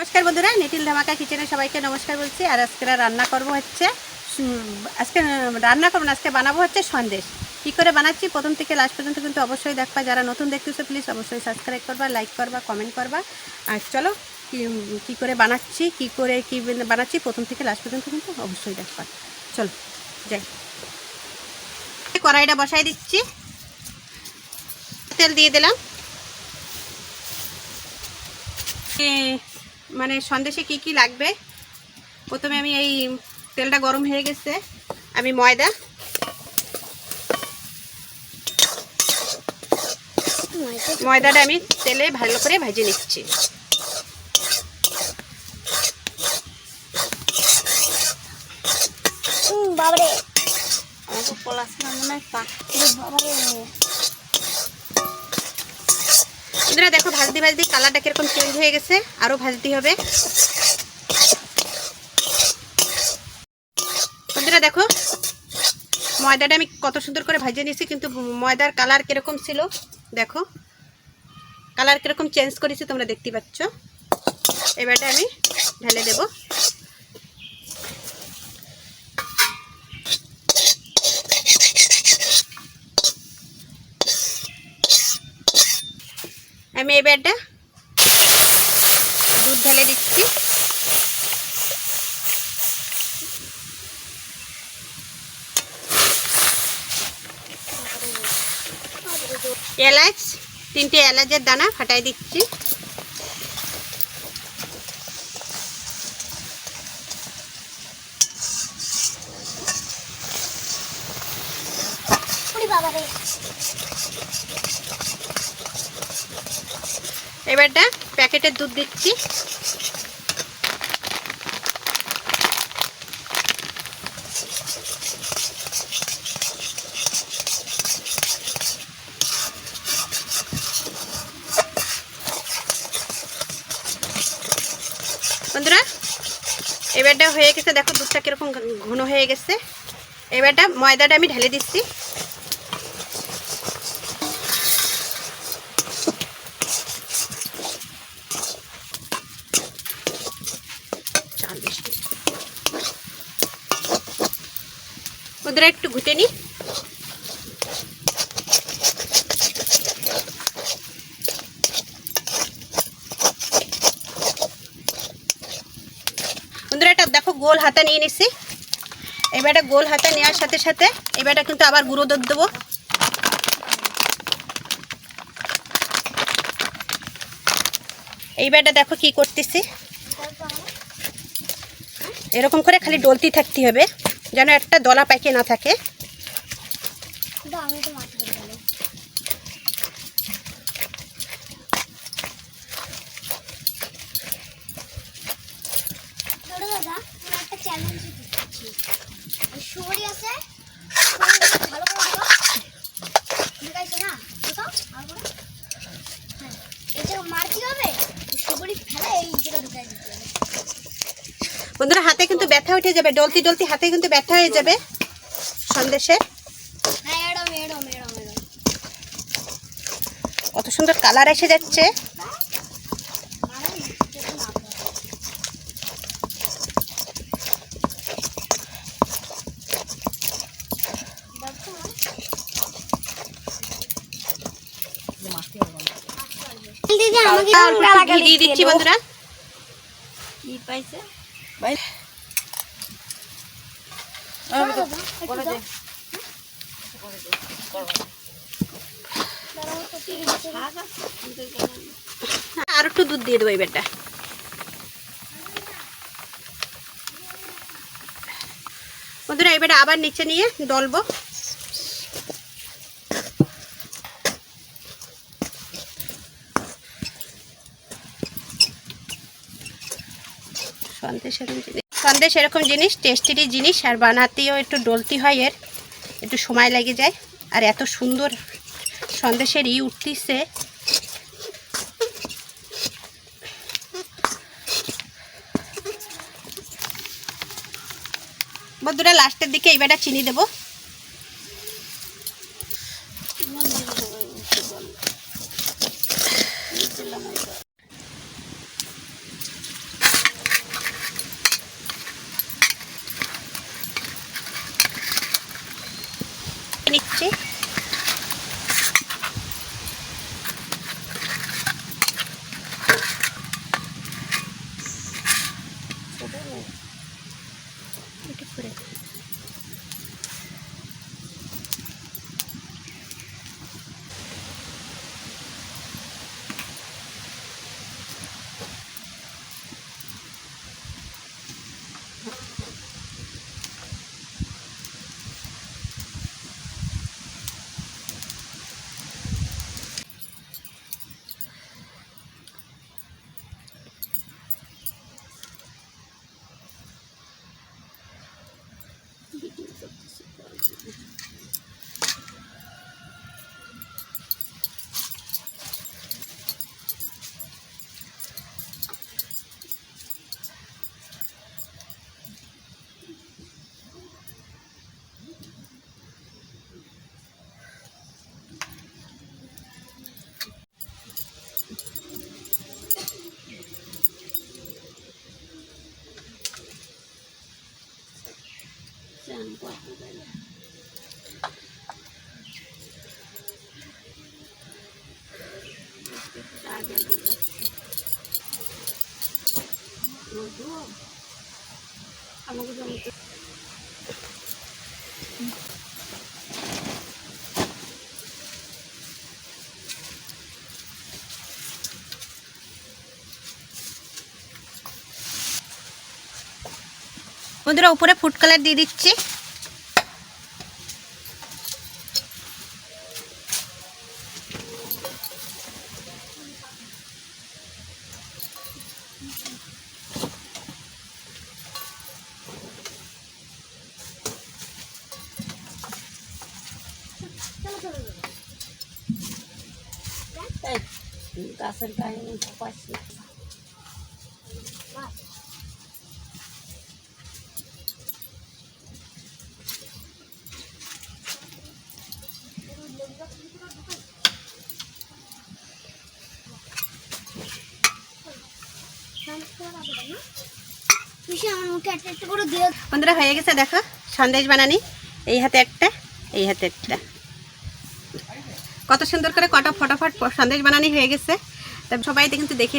নমস্কার বন্ধুরা নিটিল ধামাকা কিচেনে সবাইকে নমস্কার বলছি। আর আজকে রান্না করব হচ্ছে আজকে রান্না করব আজকে বানাবো হচ্ছে সন্দেশ। কী করে বানাচ্ছি? প্রথম থেকে লাস্ট পর্যন্ত কিন্তু অবশ্যই দেখবা। যারা নতুন দেখতেছো প্লিজ অবশ্যই সাবস্ক্রাইব করবা লাইক করবা কমেন্ট করবা। আর চলো, কী করে বানাচ্ছি, কী করে, কী বানাচ্ছি, প্রথম থেকে লাস্ট পর্যন্ত কিন্তু অবশ্যই দেখবা। চলো, যাই। কড়াইটা বসাই দিচ্ছি। তেল দিয়ে দিলাম। মানে সন্দেশে কি কি লাগবে? প্রথমে আমি এই তেলটা গরম হয়ে গেছে। আমি ময়দা। ময়দাটা আমি তেলে ভালো করে ভেজে নিচ্ছি। বাবারে। আমাকে পড়াশোনা মনে হয় বন্ধুরা দেখো ভাজতে ভাজতে কালারটা কীরকম চেঞ্জ হয়ে গেছে আরও ভাজতে হবে। বন্ধুরা দেখো, ময়দাটা আমি কত সুন্দর করে ভাজিয়ে নিয়েছি, কিন্তু ময়দার কালার কীরকম ছিল, দেখো। কালার কীরকম চেঞ্জ করেছি তোমরা দেখতে পাচ্ছ। এবারটা আমি ঢেলে দেব। আমি এবারটা দুধ ঢেলে দিচ্ছি। এলাচ তিনটে এলাচের দানা ফাটাই দিচ্ছি। ওরে এবারটা প্যাকেটের দুধ দিচ্ছি। বন্ধুরা এবারটা হয়ে গেছে, দেখো দুধটা কীরকম ঘন হয়ে গেছে। এবারটা ময়দাটা আমি ঢেলে দিচ্ছি। দিচ্ছি। বন্ধুরা একটু ঘুটে নিই বন্ধুরা দেখো গোল হাতা নিয়ে নিছি। এবার এটা গোল হাতা নেওয়ার সাথে সাথে এবারটা কিন্তু আবার গুঁড়ো দুধ দেবো। এইবারটা দেখো কি করতেছি। এরকম করে খালি ডলতি থাকতে হবে যেন একটা দলা পাইকে না থাকে। চ্যালেঞ্জ আছে সুবড়ি ভালো করে দিও দেখাইছো না দেখাও আর করে হ্যাঁ এই জায়গা মারতে হবে সুবড়ি ফেলে এই জায়গা ঢুকাই দিতে হবে বন্ধুরা হাতে কিন্তু ব্যথা উঠে যাবে ডলতি ডলতি হাতে কিন্তু ব্যথা হয়ে যাবে। সন্দেশে। কত সুন্দর কালার এসে যাচ্ছে। দিয়ে দিচ্ছি বন্ধুরা। কি পাইছে? আর একটু দুধ দিয়ে দেবো বেটা বন্ধুরা এবারে আবার নিচে নিয়ে ডলবো সন্দেশ এরকম জিনিস। সন্দেশ এরকম জিনিস টেস্টিরই জিনিস, আর বানাতেও একটু ডলতি হয় এর। একটু সময় লেগে যায়। আর এত সুন্দর সন্দেশের ই উঠতিছে। বন্ধুরা লাস্টের দিকে এইবারটা চিনি দেবো। মেখে নিচ্ছি করে দে। বন্ধুরা উপরে ফুড কালার দিয়ে দিচ্ছি গাছের দিয়ে বন্ধুরা হয়ে গেছে দেখো। সন্দেশ বানানি। এই হাতে একটা এই হাতে একটা। কত সুন্দর করে কটা ফটাফট সন্দেশ বানানি হয়ে গেছে। তা সবাই কিন্তু দেখে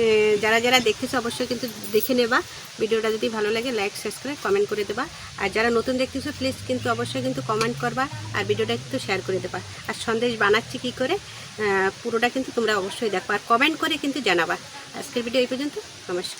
এ, যারা যারা দেখতেছো অবশ্যই কিন্তু দেখে নেবা। ভিডিওটা যদি ভালো লাগে লাইক সাবস্ক্রাইব কমেন্ট করে দেবা। আর যারা নতুন দেখতেছো প্লিজ কিন্তু অবশ্যই কিন্তু কমেন্ট করবা আর ভিডিওটা কিন্তু শেয়ার করে দেবা। আর সন্দেশ বানাচ্ছি কী করে? পুরোটা কিন্তু তোমরা অবশ্যই দেখবা। আর কমেন্ট করে কিন্তু জানাবা। আজকের ভিডিও এই পর্যন্ত। নমস্কার।